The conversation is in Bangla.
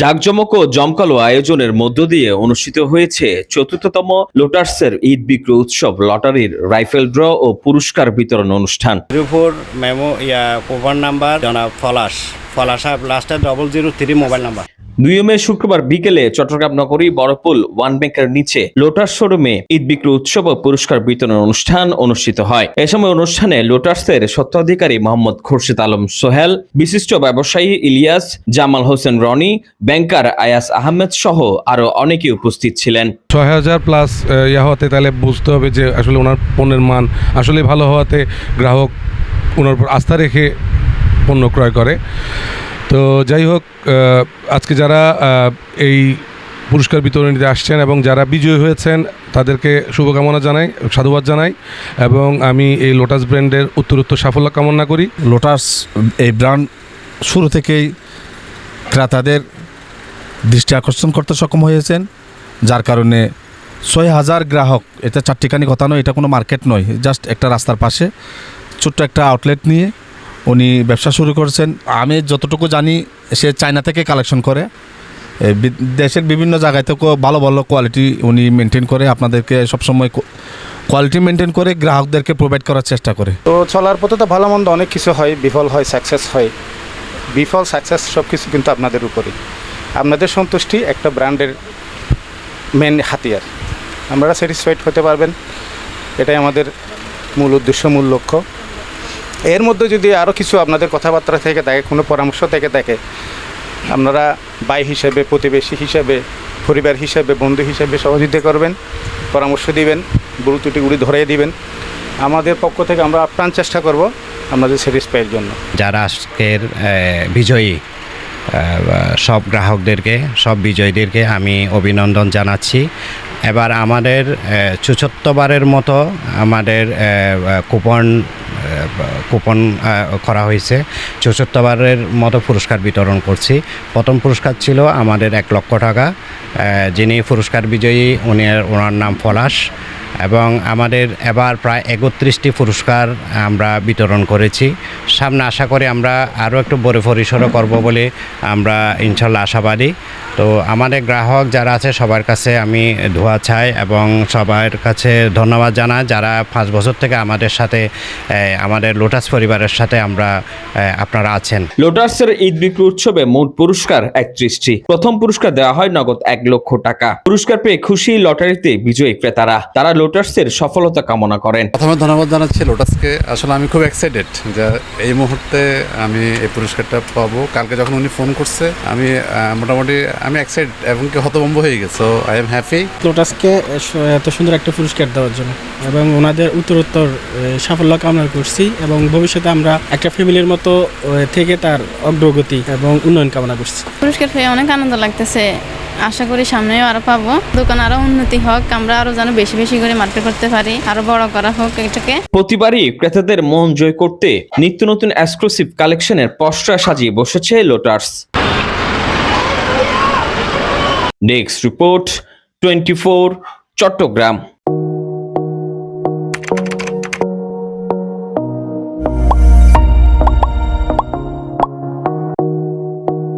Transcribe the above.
জাঁকজমক ও জমকালো আয়োজনের মধ্য দিয়ে অনুষ্ঠিত হয়েছে চতুর্থতম লোটার্সের ঈদ বিক্রি উৎসব, লটারির রাইফেল ড্র ও পুরস্কার বিতরণ অনুষ্ঠান। মেমো, ইয়া কোভার নাম্বার, জনাব ফলাশ। ফলাশ লাস্টে double zero three mobile number দুই মে শুক্রবার বিকেলে চট্টগ্রাম নগরী বড়পুল ওয়ান ব্যাংকের নিচে লোটাস শোরুমে ঈদ বিক্রি উৎসব ও পুরস্কার বিতরণ অনুষ্ঠান অনুষ্ঠিত হয়। এ সময় অনুষ্ঠানে লোটাসের স্বত্বাধিকারী মোহাম্মদ খুরশিদ আলম সোহেল, বিশিষ্ট ব্যবসায়ী ইলিয়াস, জামাল হোসেন রনি, ব্যাংকার আয়াস আহমেদ সহ আরও অনেকে উপস্থিত ছিলেন। ছয় হাজার প্লাস ইয়া হওয়াতে তাহলে বুঝতে হবে যে আসলে ওনার পণ্যের মান আসলে ভালো হওয়াতে গ্রাহক ওনার উপর আস্থা রেখে পণ্য ক্রয় করে। তো যাই হোক আজকে যারা এই পুরস্কার বিতরণীতে আসছেন এবং যারা বিজয়ী হয়েছেন, তাদেরকে শুভকামনা জানাই, সাধুবাদ জানাই এবং আমি এই লোটাস ব্র্যান্ডের উত্তরোত্তর সাফল্য কামনা করি। লোটাস এই ব্র্যান্ড শুরু থেকেই ক্রেতাদের দৃষ্টি আকর্ষণ করতে সক্ষম হয়েছেন, যার কারণে ছয় হাজার গ্রাহক, এটা চারটিখানি কথা নয়, এটা কোনো মার্কেট নয়, জাস্ট একটা রাস্তার পাশে, ছোট্ট একটা আউটলেট নিয়ে উনি ব্যবসা শুরু করেছেন। আমি যতটুকু জানি, সে চায়না থেকে কালেকশন করে। দেশের বিভিন্ন জায়গায় থেকেও ভালো ভালো কোয়ালিটি উনি মেনটেন করে, আপনাদেরকে সবসময় কোয়ালিটি মেনটেন করে, গ্রাহকদেরকে প্রোভাইড করার চেষ্টা করে। তো চলার পথে তো ভালো মন্দ অনেক কিছু হয়, বিফল হয় সাকসেস হয়। বিফল সাকসেস সব কিছু কিন্তু আপনাদের উপরে আপনাদের সন্তুষ্টি একটা ব্র্যান্ডের মেন হাতিয়ার। আপনারা স্যাটিসফাইড হতে পারবেন। এটাই আমাদের মূল উদ্দেশ্য, মূল লক্ষ্য। এর মধ্যে যদি আরও কিছু আপনাদের কথাবার্তা থেকে থাকে, কোনো পরামর্শ থেকে থাকে, আপনারা ভাই হিসেবে, প্রতিবেশী হিসেবে, পরিবার হিসেবে, বন্ধু হিসেবে সহযোগিতা করবেন, পরামর্শ দিবেন, ভুল ত্রুটিগুলি ধরিয়ে দিবেন। আমাদের পক্ষ থেকে আমরা আপ্রাণ চেষ্টা করব আপনাদের স্যাটিসফাইয়ের জন্য। যারা আজকের বিজয়ী সব গ্রাহকদেরকে, সব বিজয়ীদেরকে আমি অভিনন্দন জানাচ্ছি। এবার আমাদের চুচত্ববারের মতো আমাদের কুপন কুপন করা হয়েছে। চৌষট্টবারের মতো পুরস্কার বিতরণ করছি। প্রথম পুরস্কার ছিল আমাদের এক লক্ষ টাকা। যিনি পুরস্কার বিজয়ী, উনি ওনার নাম পলাশ। এবং আমাদের এবার প্রায় একত্রিশটি পুরস্কার আমরা বিতরণ করেছি। সামনে আশা করি আমরা আরও একটু বড় পরিসরে করব বলে আমরা ইনশাল্লাহ আশাবাদী। তো আমাদের গ্রাহক যারা আছে, সবার কাছে আমি ধোয়া চাই এবং সবার কাছে ধন্যবাদ জানাই। যারা পাঁচ বছর থেকে আমাদের সাথে আমাদের লোটাস পরিবারের সাথে আমরা আপনারা আছেন। লোটাসের ঈদ বিক্রি উৎসবে মোট পুরস্কার একত্রিশটি। প্রথম পুরস্কার দেওয়া হয় নগদ এক লক্ষ টাকা। পুরস্কার পেয়ে খুশি লটারিতে বিজয়ী ক্রেতারা। তারা লোটার্সের সফলতা কামনা করেন। প্রথমে ধন্যবাদ জানাচ্ছি লোটাসকে আসলে আমি খুব এক্সাইটেড যে এই মুহূর্তে আমি এই পুরস্কারটা পাবো। কালকে যখন উনি ফোন করছে আমি মোটামুটি আমি এক্সাইটেড এবং কি হতভম্ব হয়ে গেছে। সো আই এম হ্যাপি লোটাসকে এত সুন্দর একটা পুরস্কার দেওয়ার জন্য এবং ওনাদের উত্তরোত্তর সাফল্য কামনা করছি এবং ভবিষ্যতে আমরা একটা ফ্যামিলির মতো থেকে তার অগ্রগতি এবং উন্নয়ন কামনা করছি। পুরস্কার পেয়ে অনেক আনন্দ লাগতেছে। আশা করি সামনেও আরও পাবো। দোকান আরও উন্নতি হোক, আমরা আরও যেন বেশি বেশি করে মার্কেট করতে পারি। আরও বড় করা হোক এটাকে। প্রতিবারই ক্রেতাদের মন জয় করতে নিত্য নতুন এক্সক্লুসিভ কালেকশনের পসরা সাজিয়ে বসেছে Lotus next report twenty Chittagong